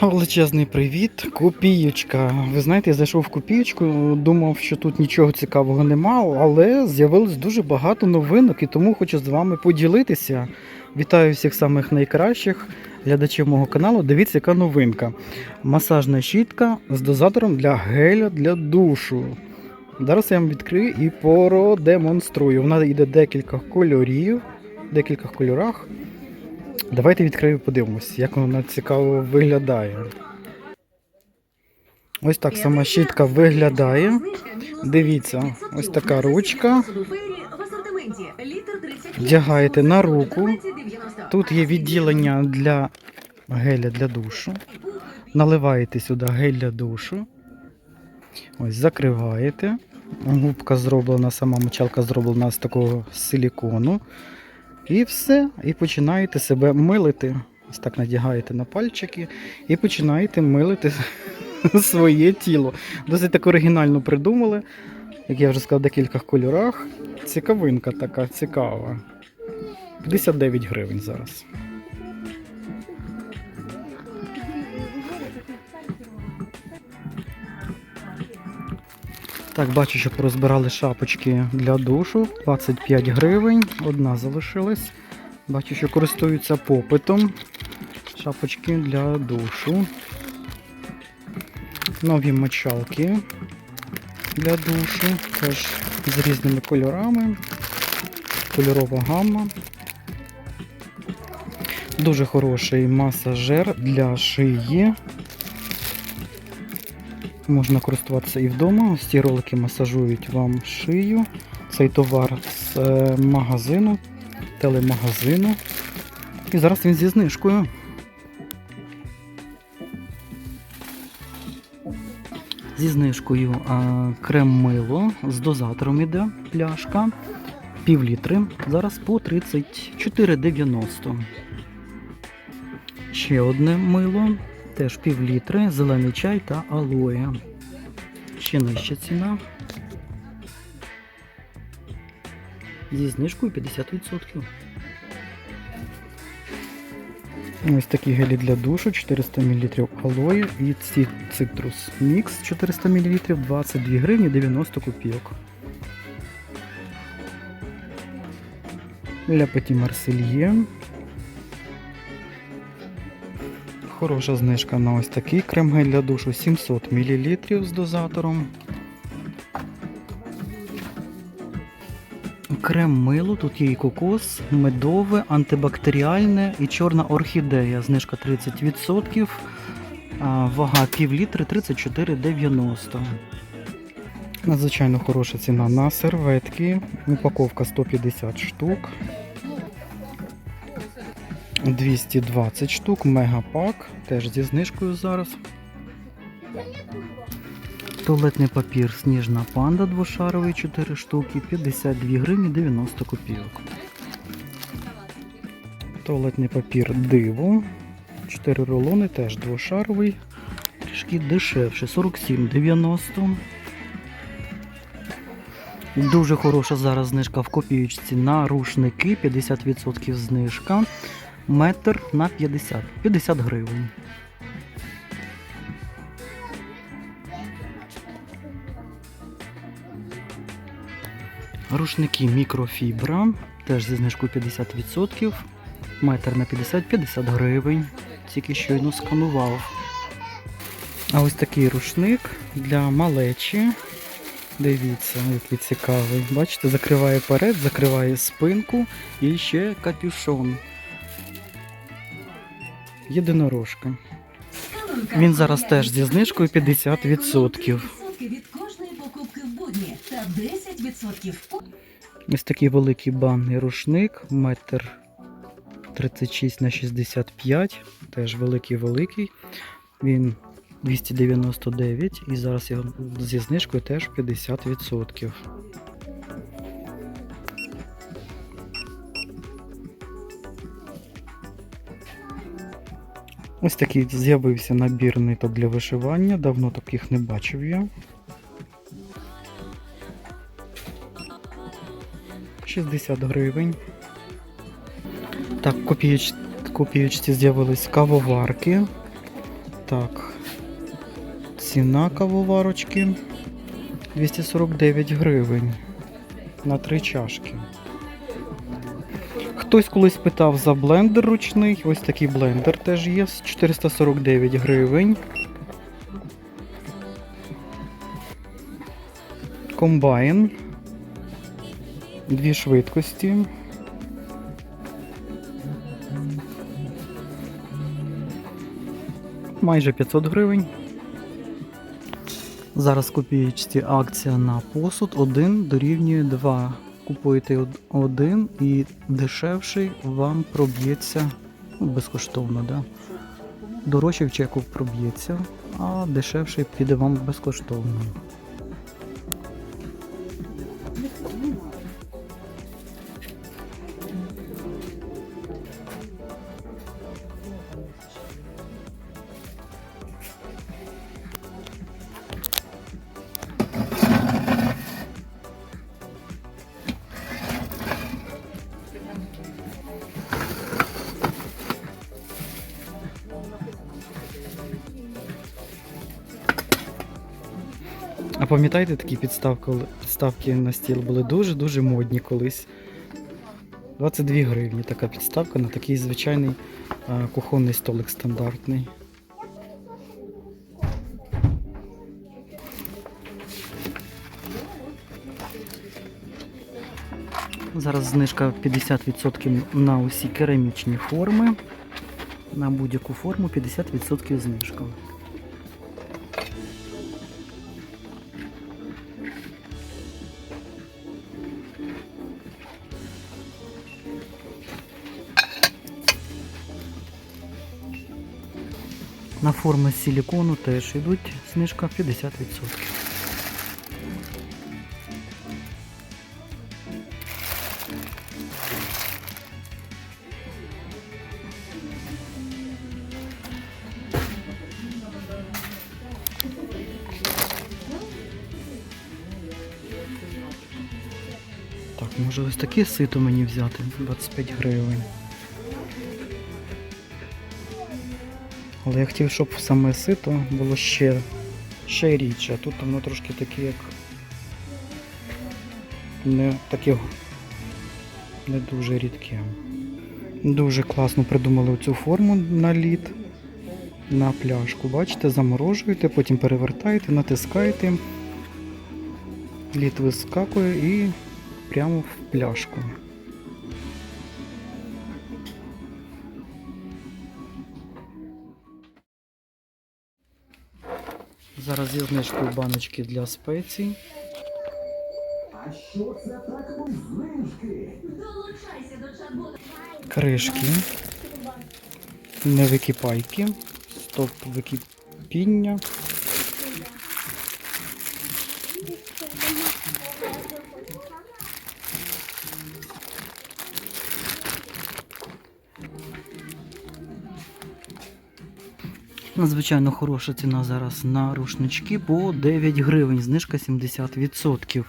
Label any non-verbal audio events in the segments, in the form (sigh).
Величезний привіт, копієчка. Ви знаєте, я зайшов в копієчку, думав, що тут нічого цікавого нема, але з'явилось дуже багато новинок і тому хочу з вами поділитися. Вітаю всіх самих найкращих глядачів мого каналу. Дивіться, яка новинка. Масажна щітка з дозатором для геля для душу. Зараз я вам відкрию і продемонструю. Вона йде декілька кольорів, в декількох кольорах. Давайте відкрию, подивимось, як вона цікаво виглядає. Ось так сама щітка виглядає. Дивіться, ось така ручка. Вдягаєте на руку. Тут є відділення для геля для душу. Наливаєте сюди гель для душу. Ось закриваєте. Губка зроблена, сама мочалка зроблена з такого силікону. І все. І починаєте себе милити. Ось так надягаєте на пальчики і починаєте милити (laughs) своє тіло. Досить так оригінально придумали. Як я вже сказав, в декількох кольорах. Цікавинка така цікава. 59 гривень зараз. Так, бачу, що порозбирали шапочки для душу. 25 гривень. Одна залишилась. Бачу, що користуються попитом. Шапочки для душу. Нові мочалки для душу. Теж з різними кольорами. Кольорова гамма. Дуже хороший масажер для шиї. Можна користуватися і вдома. Ось ці ролики масажують вам шию. Цей товар з е, магазину, телемагазину. І зараз він зі знижкою. Зі знижкою крем мило з дозатором іде пляшка. Пів літри. Зараз по 34,90. Ще одне мило. Теж пів літри, зелений чай та алоє. Ще нижча ціна. Зі знижкою 50%. Ось такі гелі для душу, 400 мл алоє і цитрус мікс 400 мл 22 гривні 90 копійок. Ля Петі Марсельє. Хороша знижка на ось такий крем-гель для душу 700 мл з дозатором. Крем мило, тут є і кокос, медове, антибактеріальне і чорна орхідея. Знижка 30%. Вага пів літри 34,90. Надзвичайно хороша ціна на серветки. Упаковка 150 штук. 220 штук, мегапак, теж зі знижкою зараз. Туалетний папір Сніжна панда двошаровий 4 штуки, 52 гривні 90 копійок. Туалетний папір диво. 4 рулони, теж двошаровий. Трішки дешевше, 47,90. Дуже хороша зараз знижка в копіючці на рушники, 50% знижка. Метр на 50. 50 гривень. Рушники мікрофібра. Теж зі знижкою 50%. Метр на 50-50 гривень. Тільки щойно сканував. А ось такий рушник для малечі. Дивіться, який цікавий. Бачите, закриває перед, закриває спинку і ще капюшон. Єдинорожка. Він зараз теж зі знижкою 50%. від кожної покупки в будні та 10% Ось такий великий банний рушник, метр 36 на 65, теж великий-великий. Він 299 і зараз його зі знижкою теж 50%. Ось такий з'явився набір ниток для вишивання. Давно таких не бачив я. 60 гривень. Так, копіюч... копіючці з'явились кавоварки. Так. Ціна кавоварочки 249 гривень на три чашки. Хтось колись питав за блендер ручний. Ось такий блендер теж є з 449 гривень. Комбайн. Дві швидкості. Майже 500 гривень. Зараз копієчці акція на посуд 1 дорівнює 2. Купуєте один і дешевший вам проб'ється ну, безкоштовно, да? Дорожчий в чеку проб'ється, а дешевший піде вам безкоштовно. Пам'ятаєте такі підставки, підставки на стіл були дуже-дуже модні колись. 22 гривні така підставка на такий звичайний а, кухонний столик стандартний. Зараз знижка 50% на усі керамічні форми. На будь-яку форму 50% знижка. На форми з силікону теж йдуть знижка 50%. Так, може ось таке сито мені взяти 25 гривень. Але я хотів, щоб саме сито було ще, ще рідше, тут воно трошки таке, як не таке не дуже рідке. Дуже класно придумали цю форму на лід, на пляшку. Бачите, заморожуєте, потім перевертаєте, натискаєте, лід вискакує і прямо в пляшку. Зараз я знижкою баночки для спецій. А що Долучайся до чат-бота. Кришки. Не википайки. Стоп википіння. Надзвичайно хороша ціна зараз на рушнички по 9 гривень, знижка 70%.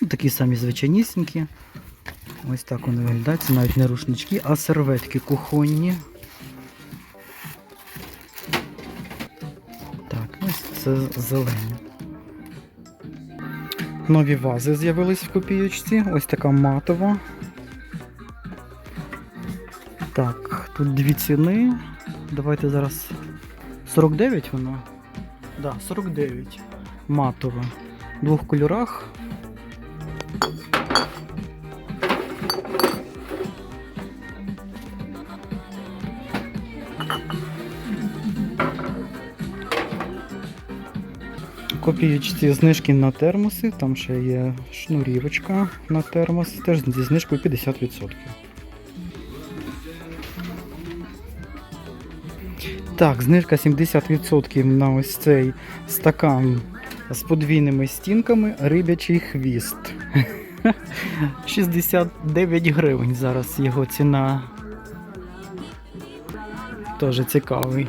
Ну, Такі самі звичайнісінькі. Ось так вони виглядають. Це навіть не рушнички, а серветки кухонні. Так, ось це зелені. Нові вази з'явились в копійочці. Ось така матова. Так, тут дві ціни. Давайте зараз. 49 вона? Так, да, 49. Матова. В двох кольорах. Копієчці знижки на термоси, там ще є шнурівочка на термос, теж зі знижкою 50%. Так, знижка 70% на ось цей стакан з подвійними стінками рибячий хвіст. (laughs) 69 гривень зараз його ціна. Теж цікавий.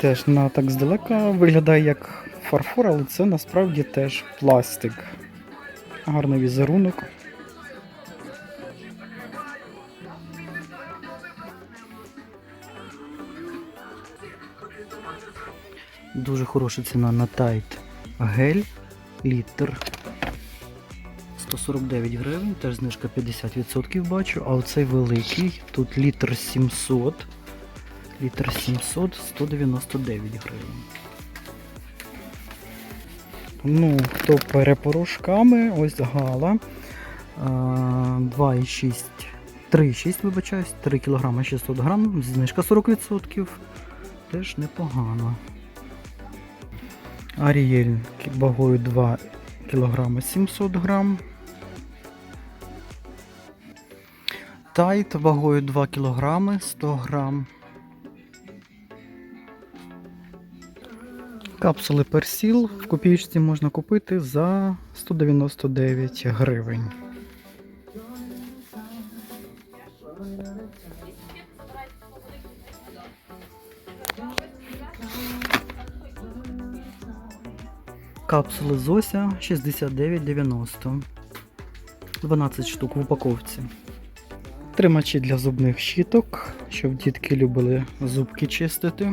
Теж на так здалека виглядає як фарфор, але це насправді теж пластик. Гарний візерунок. Дуже хороша ціна на тайт гель літр. 149 гривень, теж знижка 50% бачу, а оцей великий, тут літр 700, літр 700, 199 гривень. Ну, хто перепорошками, ось гала. а, 2,6, 3,6, вибачаюсь, 3 кг 600 грам, знижка 40%. Теж непогано. Аріель вагою 2 кг 700 грам. Тайт вагою 2 кг 100 г. Капсули персіл в копійці можна купити за 199 гривень. Капсули Зося 69,90. 12 штук в упаковці. Тримачі для зубних щіток, щоб дітки любили зубки чистити.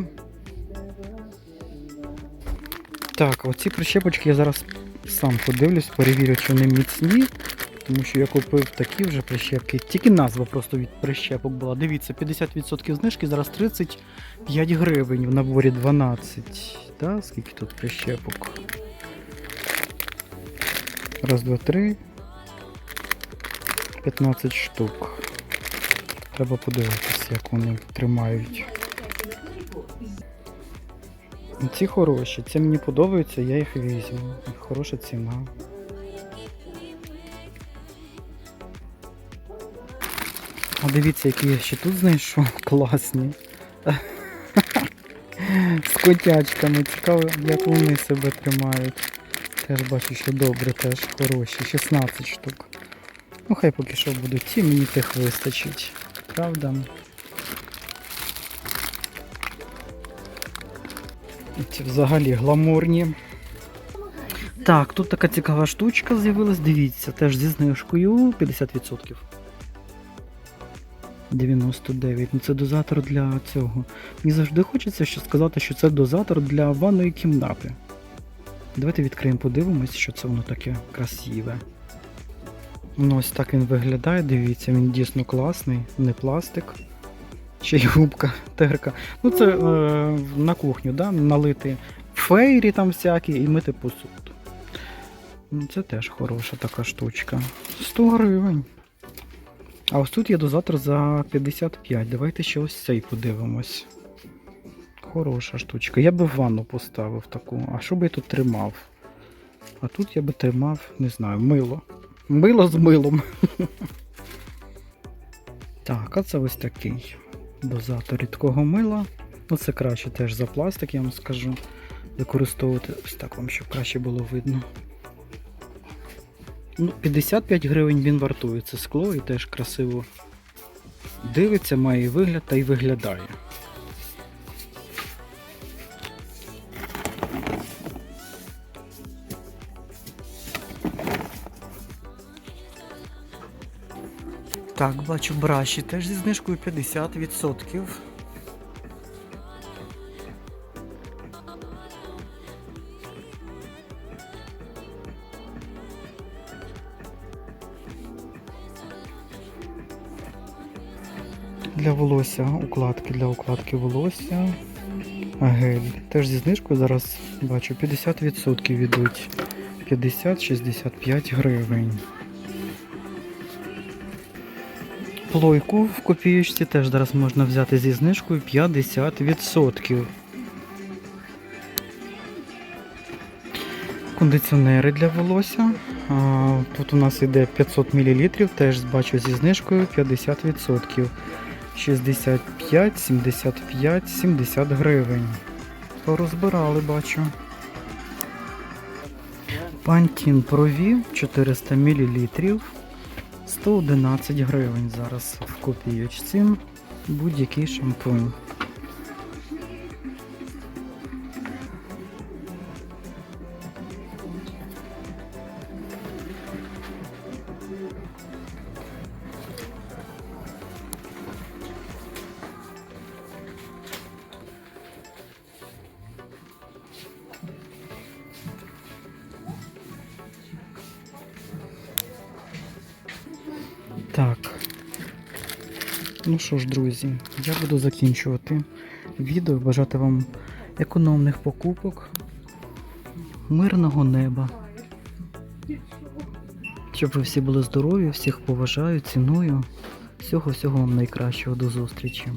Так, оці прищепочки я зараз сам подивлюсь, перевірю, чи вони міцні. Тому що я купив такі вже прищепки. Тільки назва просто від прищепок була. Дивіться, 50% знижки, зараз 35 гривень в наборі 12. Та, скільки тут прищепок? Раз, два, три. 15 штук. Треба подивитися, як вони тримають. Ці хороші, ці мені подобаються, я їх візьму. Хороша ціна. А дивіться, які я ще тут знайшов. Класні. З котячками. Цікаво, як вони себе тримають. Теж бачу, що добре, теж хороші. 16 штук. Ну, хай поки що будуть ті, мені тих вистачить. Правда? Ці взагалі гламурні. Так, тут така цікава штучка з'явилась, дивіться, теж зі знижкою 50%. 99. Ну це дозатор для цього. Мені завжди хочеться ще сказати, що це дозатор для ванної кімнати. Давайте відкриємо, подивимось, що це воно таке красиве. Ну, ось так він виглядає, дивіться, він дійсно класний, не пластик. Ще й губка, терка. Ну це е, на кухню, да? налити фейрі там всякі і мити посуд. Ну, Це теж хороша така штучка. 100 гривень. А ось тут є дозатор за 55. Давайте ще ось цей подивимось. Хороша штучка. Я би в ванну поставив таку. А що би я тут тримав? А тут я би тримав, не знаю, мило. Мило з милом. (laughs) Так, а це ось такий дозатор рідкого мила. Ну, це краще теж за пластик, я вам скажу. Використовувати ось так вам, щоб краще було видно. Ну, 55 гривень він вартує це скло і теж красиво дивиться, має вигляд та й виглядає. Так, бачу браші теж зі знижкою 50%. Для волосся, укладки для укладки волосся. Гель. Теж зі знижкою зараз бачу 50% йдуть. 50-65 гривень. Плойку в копієчці теж зараз можна взяти зі знижкою 50%. Кондиціонери для волосся. Тут у нас йде 500 мл, теж бачу зі знижкою 50%. 65, 75, 70 гривень. Порозбирали, бачу. Пантін Прові 400 мл. 111 гривень зараз в копійочці. Будь-який шампунь. Так. Ну що ж, друзі, я буду закінчувати відео. Бажати вам економних покупок, мирного неба. Щоб ви всі були здорові, всіх поважаю, ціную. Всього всього вам найкращого до зустрічі.